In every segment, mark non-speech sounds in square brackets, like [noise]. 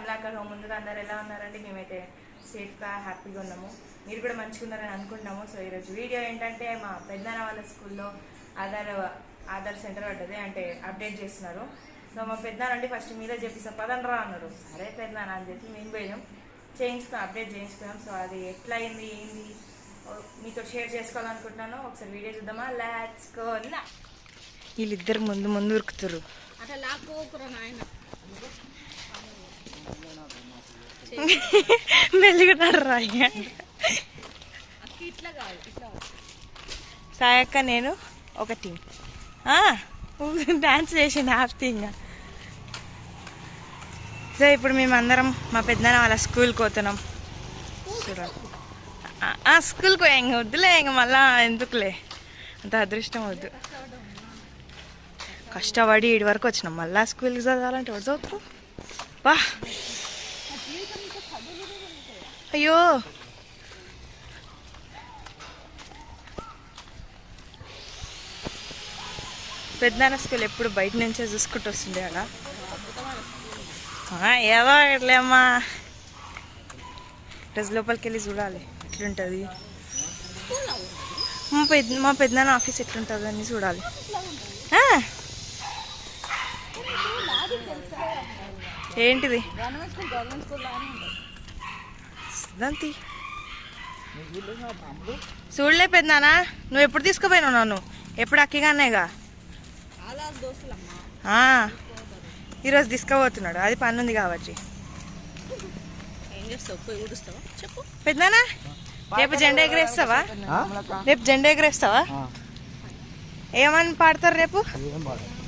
Kamalakar home ముందుగా అందరు ఎలా ఉన్నారండి? మేమైతే సేఫ్గా హ్యాపీగా ఉన్నాము. మీరు కూడా మంచిగా ఉన్నారని అనుకుంటున్నాము. సో ఈరోజు వీడియో ఏంటంటే మా పెద్దనాన్న వాళ్ళ స్కూల్లో ఆధార్ ఆధార్ సెంటర్ పడ్డది. అంటే అప్డేట్ చేస్తున్నారు. సో మా పెద్దనాన్న అంటే ఫస్ట్ మీరే చెప్పిస్తా పదండ్రా అన్నారు. సరే పెద్దనాన్న అని చెప్పి మేము పోయినాం. చేయించుకున్నాం అప్డేట్ చేయించుకున్నాం. సో అది ఎట్లా అయింది ఏంది మీతో షేర్ చేసుకోవాలనుకుంటున్నాను. ఒకసారి వీడియో చూద్దామా? లాట్స్ గో నా వీళ్ళిద్దరు ముందు ముందు ఉరుకుతారు అట్లా లాక్కోకురా నాయన. [laughs] మెల్లిగున్నారు రాయి సాయక్క నేను ఒక టీం డాన్స్ చేసింది హ్యాపీ ఇంకా సో ఇప్పుడు మేమందరం మా పెద్దనాన్న వాళ్ళ స్కూల్కి పోతున్నాం. ఆ, స్కూల్కి పోయా ఇంక వద్దులే ఇంక మళ్ళా ఎందుకులే. అంత అదృష్టం వద్దు. కష్టపడి ఇటు వరకు వచ్చినాం. మళ్ళీ స్కూల్కి చదవాలంటే ఎవరు చదువుతారు బా. అయ్యో. పెద్దనాన్న స్కూల్ ఎప్పుడు బయట నుంచే చూసుకుంటూ వస్తుండే అలా. ఏదో ఇట్లేమ్మా. రోజు లోపలికి వెళ్ళి చూడాలి ఎట్లుంటుంది. మా పెద్ద మా పెద్దనాన్న ఆఫీస్ ఎట్లుంటుంది అని చూడాలి ఏంటిది గవర్నమెంట్ స్కూల్ గవర్నమెంట్ స్కూల్ లానే ఉంటుంది దంతి. చూడలే పెద్దనానా నువ్వు ఎప్పుడు తీసుకుపోయినావు నన్ను? ఎప్పుడు అక్కిగానేగా ఈరోజు తీసుకుపోతున్నాడు. అది పని ఉంది కాబట్టి పెద్దనానా రేపు జెండా ఎగరేస్తావా? రేపు జెండా ఎగరేస్తావా? ఏమని పాడతారు రేపు?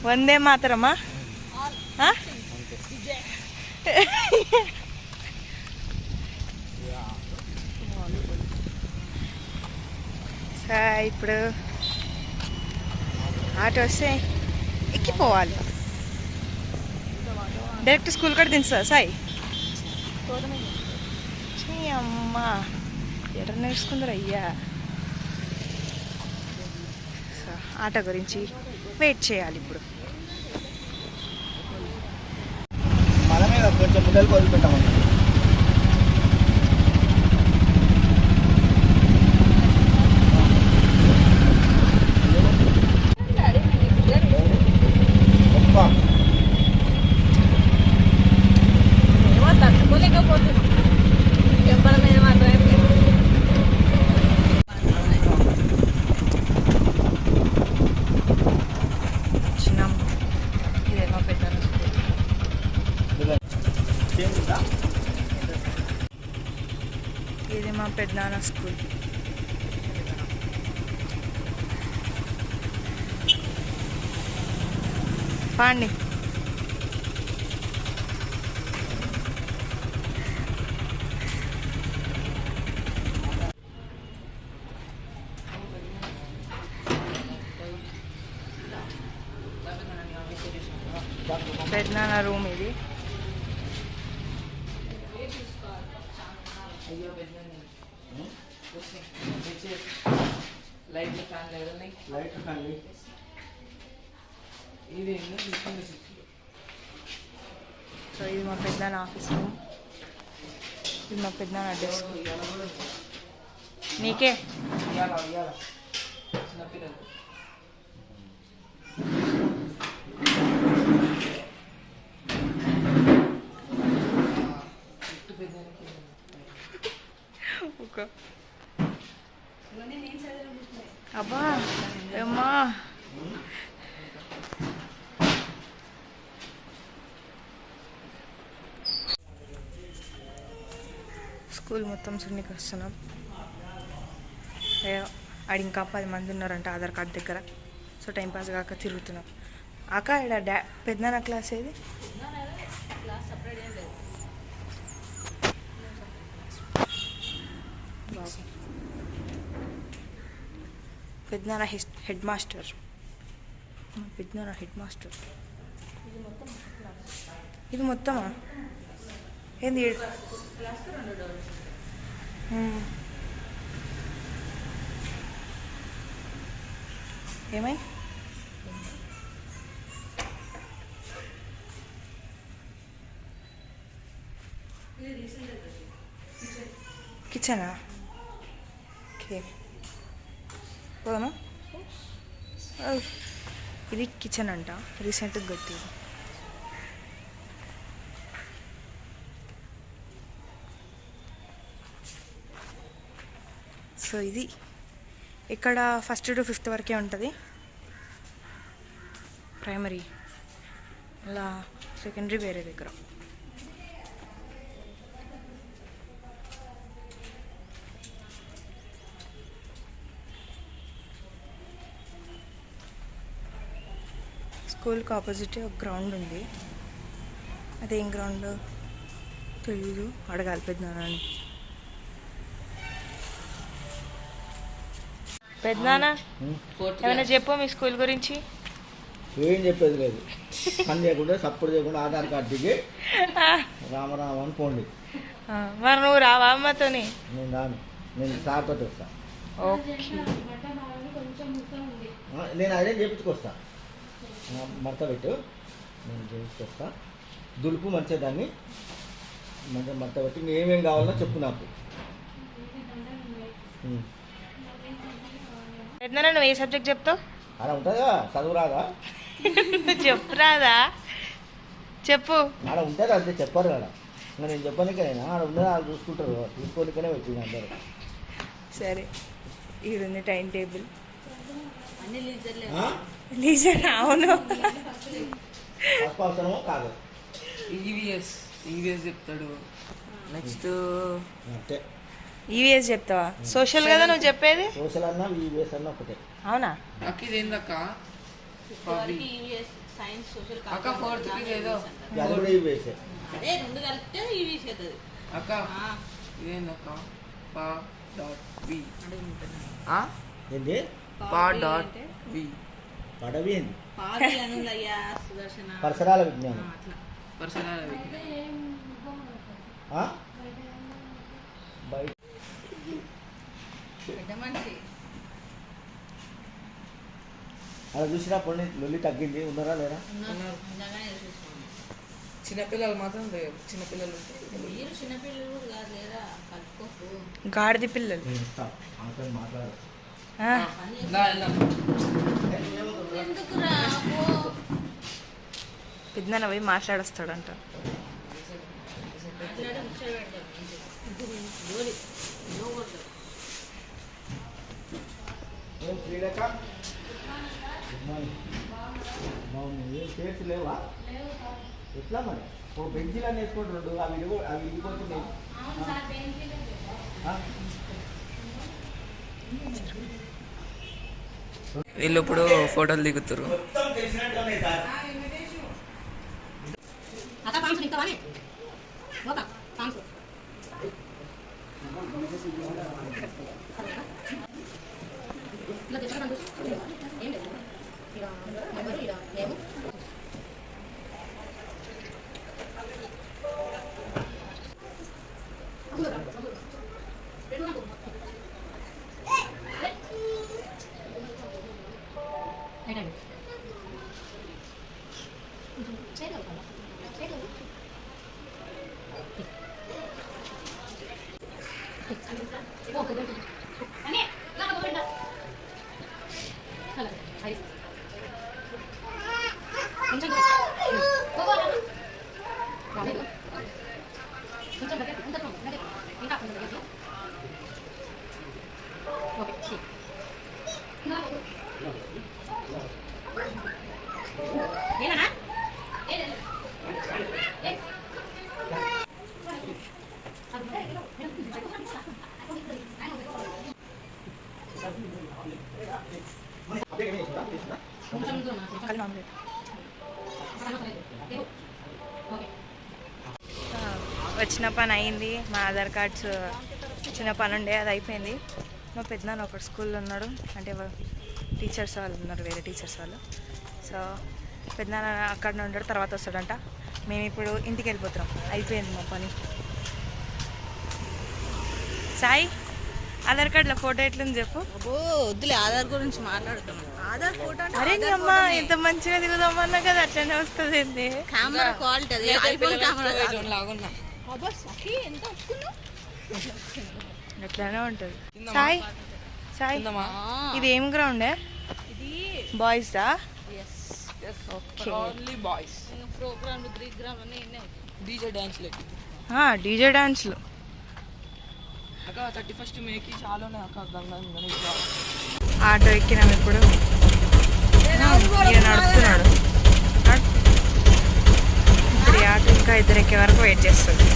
వందే మాతరమా? [laughs] సా ఇప్పుడు ఆటో వస్తే ఎక్కిపోవాలి. డైరెక్ట్ స్కూల్ కూడా దించుతా సాయి. అమ్మా. ఎక్కడ నేర్చుకుందరు అయ్యా. సో, ఆటో గురించి వెయిట్ చేయాలి ఇప్పుడు. మన కొంచెం ముందరికి వదిలిపెట్టామన్నా గొప్ప. ఏమో తట్టుకోలేకపోతున్నాం చెప్పడం మీద మాత్రమే వచ్చినాం ఇదే మా పెద్ద చేంజ్ ఉందా? ఇది మా పెద్దనాన్న స్కూల్ పాండి పెద్దనాన్న రూమ్ ఇది లైట్ ఫ్యాన్ లేదు ఉన్నాయి లైట్ ఫ్యాన్లు. ఇది ఏంది? తీసుకుంది స్విచ్. సో ఇది మా పెద్దనాన్న ఆఫీస్ రూమ్ ఇది మా పెద్దనాన్న డెస్క్ ఇవాళ కూడా నీకే ఇవాళ ఇవాళ చిన్నపిల్లలు చుట్టూ పెద్దదానికి ఒక అబ్బా అమ్మా స్కూల్ మొత్తం సున్నికి వస్తున్నాం. ఏ- ఆడ ఇంకా పది మంది ఉన్నారంట ఆధార్ కార్డ్ దగ్గర. సో టైం పాస్ కాక తిరుగుతున్నాం. అక్క ఇక్కడ డా పెద్దనాన్న క్లాస్ ఏది? లేదు. పెద్దనాన్న హెడ్ హెడ్ మాస్టర్ పెద్దనాన్న హెడ్ మాస్టర్ ఇది మొత్తమా? ఏంది ఏమై? కిచెనా? ఓకే. పోదామా? ఇది కిచెన్ అంట. రీసెంట్గా కట్టింది. సో ఇది ఇక్కడ ఫస్ట్ టు ఫిఫ్త్ వరకే ఉంటుంది. ప్రైమరీ అలా సెకండరీ వేరే దగ్గర. స్కూల్కి ఆపోజిట్ ఒక గ్రౌండ్ ఉంది. అదేం గ్రౌండ్? తెలీదు. అడగాలి పెద్దనాన్నని పెద్దనాన్న ఏమైనా చెప్పు మీ స్కూల్ గురించి? ఏం చెప్పేది లేదు. పని చేయకుండా సపోర్ట్ చేయకుండా ఆధార్ కార్డు దిగి రామరామ అని పోండి ఆ, మరి నువ్వు రావా అమ్మతోని? నేను రాను. నేను సార్తో వస్తా. ఓకే. నేను అదే చేపించుకొస్తా ఆ, మడత పెట్టు. నేను చేపించుకొస్తా దులుపు మంచిగా దాన్ని మంచిగా మడత పెట్టి ఇంకా ఏమేం కావాలో చెప్పు నాకు. నువ్వు ఏ సబ్జెక్ట్ చెప్తావు? అలా ఉంటుందా చదువు రాదా? [laughs] నువ్వు చెప్పురాదా చెప్పు. ఆడ ఉంటుంది అంతే చెప్పారు కదా ఇంకా నేను చెప్పనికైనా ఆడ ఉన్నది వాళ్ళు చూసుకుంటారు చూసుకోనికనే వచ్చింది అందరూ. సరే ఇది ఉంది టైం టేబుల్. అన్ని? లీజర్ అవును. కాదు. ఈవీఎస్ ఈవీఎస్ చెప్తాడు. నెక్స్ట్ అంతే. ఈవీఎస్ చెప్తావా? సోషల్ కదా నువ్వు చెప్పేది? సోషల్ అన్నా ఈవీఎస్ అన్నా ఒకటే. అవునా? అక్క ఇది ఏందక్క అక్క ఫోర్త్కి ఏదో. ఈవీఎస్ అదే రెండు కలిపితే ఈవీఎస్ అవుతుంది. అక్క ఇదేందక్క పా డాట్ వి ఏంది? పా డాట్ వి పడవి పరిసరాల విజ్ఞానం? బయట. అలా చూసినప్పుడు నీ లొల్లి తగ్గింది. ఉన్నారా లేరా? చిన్నపిల్లలు మాత్రం లేవు చిన్నపిల్లలు చిన్నపిల్లలు గాడిది పిల్లలు. నేను ఇస్తా ఆమెతో మాట్లాడు ఆ, పని చేసి- దా, వెళ్దాం. ఎందుకురా పో. పెద్దనాన్న పోయి మాట్లాడొస్తాడంట మాట్లాడి ముచ్చట పెడతాం జోలి నో కొడతాం ఏం శ్రీలేఖ గుడ్ మార్నింగ్ వీళ్ళు ఇప్పుడు ఫోటోలు దిగుతారు ఏం లేదు. ఓ బెంచీలు వేసుకుంటారు అవి ఇరుగు అవి ఇరిగిపోతున్నాయి ఆ? వీళ్ళు ఇప్పుడు ఫోటోలు దిగుతారు మొత్తం తెలిసినట్టుగానే సార్ అక్క పాంప్స్ ఇస్తావానే ఒక పాంప్స్ ఇలా తెచ్చుకోవడం ఏం లేదు ఇక నెంబరు ఇక మేము కలిగి ఆమ్లెట్. ఆ, వచ్చిన పని అయింది మా ఆధార్ కార్డ్స్ చిన్న పని ఉండే అది అయిపోయింది. మా పెద్దనాన్న ఒకటి స్కూల్లో ఉన్నాడు. అంటే టీచర్స్ వాళ్ళు ఉన్నారు వేరే టీచర్స్ వాళ్ళు. సో పెద్దనాన్న అక్కడ ఉంటాడు తర్వాత వస్తాడంట. మేము ఇప్పుడు ఇంటికి వెళ్ళిపోతున్నాం అయిపోయింది మా పని. సాయి? ఆధార్ కార్డులో ఫోటో ఎట్లుంది చెప్పు. అబ్బో వద్దులే ఆధార్ గురించి మాట్లాడుతున్నాం ఆధార్ ఫోటో అరే నీ అమ్మ ఎంత మంచిగా దిగుదామన్నా కదా అట్లనే వస్తుంది ఏంది? కెమెరా క్వాలిటీ అది ఐఫోన్ కెమెరా లాగున్నా అబ్బా సఖి ఎంత ఒప్పుకున్నావు అట్లానే ఉంటుంది? సాయి సాయి? ఇది ఏం గ్రౌండ్ ఇది బాయ్స్ దా only boys program DJ dance లెక్క డీజే డాన్స్లు. అక్క థర్టీ ఫస్ట్ మేకి చాలా ఉన్నాయి అక్క గంగా. ఆటో ఎక్కినాం ఇప్పుడు. నడుపుతున్నాడు. నడు. ఇప్పుడు ఈ ఆటో ఇంకా ఇద్దరు ఎక్కే వరకు వెయిట్ చేస్తుంది.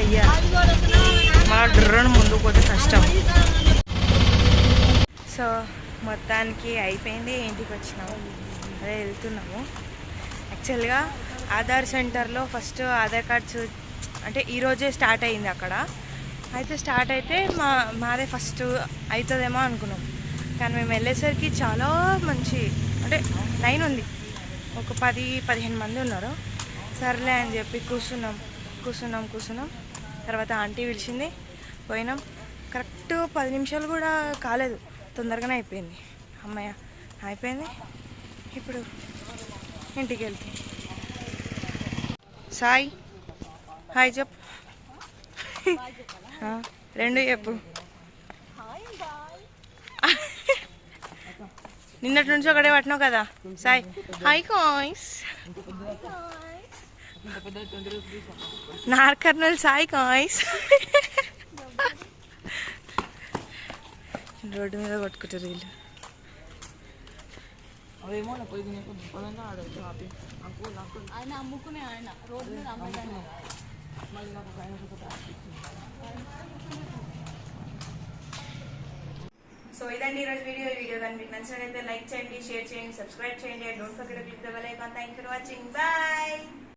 అయ్యా. మళ్ళా డ్రోన్ ముందుకు పోతే కష్టం. సో మొత్తానికి అయిపోయింది. ఇంటికి వచ్చినాము. అదే వెళ్తున్నాము. యాక్చువల్గా ఆధార్ సెంటర్లో ఫస్ట్ ఆధార్ కార్డ్స్ అంటే ఈరోజే స్టార్ట్ అయింది అక్కడ. అయితే స్టార్ట్ అయితే మా మాదే ఫస్ట్ అవుతుందేమో అనుకున్నాం. కానీ మేము వెళ్ళేసరికి చాలా మంచి అంటే లైన్ ఉంది. ఒక పది పదిహేను మంది ఉన్నారు. సర్లే అని చెప్పి కూర్చున్నాం కూర్చున్నాం కూర్చున్నాం. తర్వాత ఆంటీ పిలిచింది పోయినాం. కరెక్ట్ పది నిమిషాలు కూడా కాలేదు. తొందరగానే అయిపోయింది. అమ్మయ్య అయిపోయింది. ఇప్పుడు ఇంటికి వెళ్తాం. సాయి. హాయ్ చెప్పు. రెండు చెప్పు. నిన్నటి నుంచి ఒకటే పట్టినావు కదా సాయి. హాయ్ కాయిస్ నార్కర్నల్ సాయి కాయిస్ రోడ్డు మీద కొట్టుకుంటారు వీళ్ళు. అవేమో నా పోయి తినే పదంగా ఆడవచ్చు హ్యాపీ అంకుల్ అంకుల్ ఆయన అమ్ముకునే ఆయన. రోడ్డు మీద అమ్ముకునే మళ్ళీ నాకు ఆయన సో ఇదండి ఈరోజు వీడియో. ఈ వీడియో కానీ మీకు నచ్చినట్లయితే లైక్ చేయండి షేర్ చేయండి సబ్స్క్రైబ్ చేయండి. Don't forget click the bell icon thank for watching bye